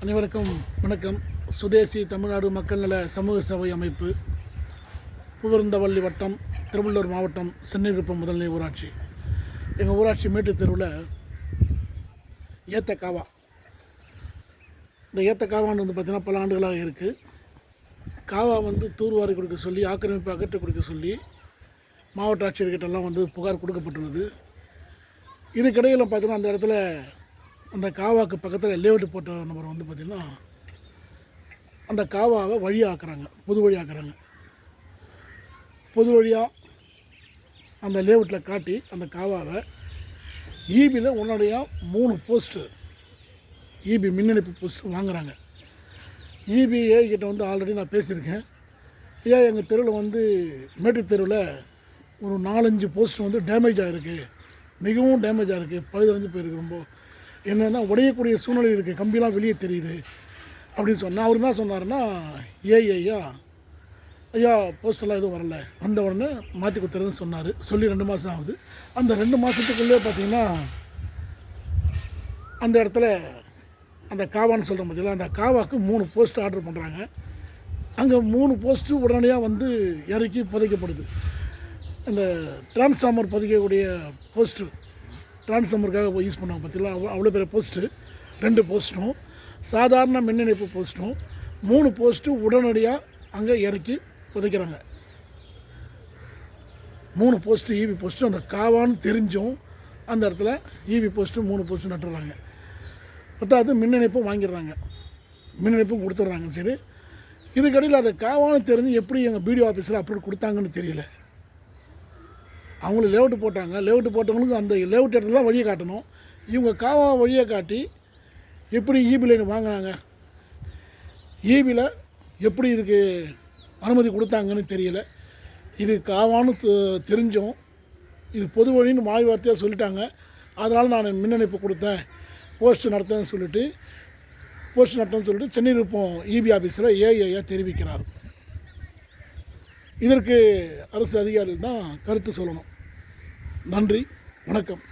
அனைவருக்கும் வணக்கம். சுதேசி தமிழ்நாடு மக்கள் நல சமூக சேவை அமைப்பு புகழ்ந்தவள்ளி வட்டம் திருவள்ளூர் மாவட்டம் சென்னிருப்பம் முதல்நிலை ஊராட்சி. எங்கள் ஊராட்சி மேட்டுத் தெருவில் ஏத்தக்காவா. இந்த ஏத்த வந்து பார்த்திங்கன்னா பல ஆண்டுகளாக இருக்குது காவா வந்து தூர்வாரி கொடுக்க சொல்லி ஆக்கிரமிப்பு அகற்ற கொடுக்க சொல்லி மாவட்ட ஆட்சியர்கிட்டலாம் வந்து புகார் கொடுக்கப்பட்டுள்ளது. இதுக்கிடையில் பார்த்திங்கன்னா அந்த இடத்துல அந்த காவாக்கு பக்கத்தில் லேவுட்டு போட்ட நபர் வந்து பார்த்திங்கன்னா அந்த காவாவை வழி ஆக்குறாங்க பொது வழி ஆக்குறாங்க பொது வழியாக அந்த லேவுட்டில் காட்டி அந்த காவாவை ஈபியில் உடனடியாக மூணு போஸ்ட்டு ஈபி மின்னணிப்பு போஸ்ட்டு வாங்குறாங்க. இபிஏ கிட்ட வந்து ஆல்ரெடி நான் பேசியிருக்கேன். ஐயா எங்கள் தெருவில் வந்து மேட்டு தெருவில் ஒரு நாலஞ்சு போஸ்ட் வந்து டேமேஜ் ஆகிருக்கு மிகவும் டேமேஜ் ஆகிருக்கு பழுதடைஞ்சு போயிருக்கு ரொம்ப. என்னென்னா உடையக்கூடிய சூழ்நிலை இருக்குது கம்பிலாம் வெளியே தெரியுது அப்படின்னு சொன்னால் அவர் என்ன சொன்னார்னா ஏ ஐயா ஐயா போஸ்டெல்லாம் எதுவும் வரல. வந்த உடனே மாற்றி கொடுத்துருதுன்னு சொன்னார். சொல்லி ரெண்டு மாதம் ஆகுது. அந்த ரெண்டு மாதத்துக்குள்ளே பார்த்தீங்கன்னா அந்த இடத்துல அந்த காவான்னு சொல்கிற பார்த்தீங்களா அந்த காவாக்கு மூணு போஸ்ட் ஆர்டர் பண்ணுறாங்க அங்கே மூணு போஸ்ட்டு உடனடியாக வந்து இறக்கி புதைக்கப்படுது. அந்த டிரான்ஸ்ஃபார்மர் புதைக்கக்கூடிய போஸ்ட்டு டிரான்ஸ்ஃபார்மருக்காக யூஸ் பண்ணாங்க பார்த்தீங்களா? அவ்வளோ அவ்வளோ பெரிய போஸ்ட்டு. ரெண்டு போஸ்ட்டும். சாதாரண மின் இணைப்பு போஸ்ட்டும். மூணு போஸ்ட்டு உடனடியாக அங்கே இறக்கி புதைக்கிறாங்க. மூணு போஸ்ட்டு ஈவி போஸ்ட்டு அந்த காவான்னு தெரிஞ்சும் அந்த இடத்துல ஈவி போஸ்ட்டு மூணு போஸ்ட்டு நட்டுறாங்க. பத்தாவது மின் இணைப்பும் வாங்கிடுறாங்க. மின் இணைப்பும் கொடுத்துட்றாங்க சரி. இதுக்கடையில் அதை காவான்னு தெரிஞ்சு எப்படி எங்கள் பிடிஓ ஆஃபீஸில் அப்ரூவ் கொடுத்தாங்கன்னு தெரியல. அவங்களுக்கு லேவுட்டு போட்டாங்க. லேவுட்டு போட்டவங்களுக்கு அந்த லேவுட் இடத்துல தான் வழியை காட்டணும். இவங்க காவா வழியை காட்டி எப்படி ஈபி லைன் வாங்கினாங்க? ஈபியில் எப்படி இதுக்கு அனுமதி கொடுத்தாங்கன்னு தெரியல. இது காவான்னு தெரிஞ்சோம் தெரிஞ்சும். இது பொது வழின்னு வாய் வார்த்தையாக சொல்லிட்டாங்க. அதனால் நான் மின் இணைப்பு கொடுத்தேன். போஸ்ட் நடத்தேன்னு சொல்லிட்டு போஸ்ட் நடத்தேன்னு சொல்லிட்டு சென்னை இருப்போம் இபி ஆஃபீஸில் ஏஐயாக தெரிவிக்கிறார். இதற்கு அரசு அதிகாரிகள் தான் கருத்து சொல்லணும். நன்றி வணக்கம்.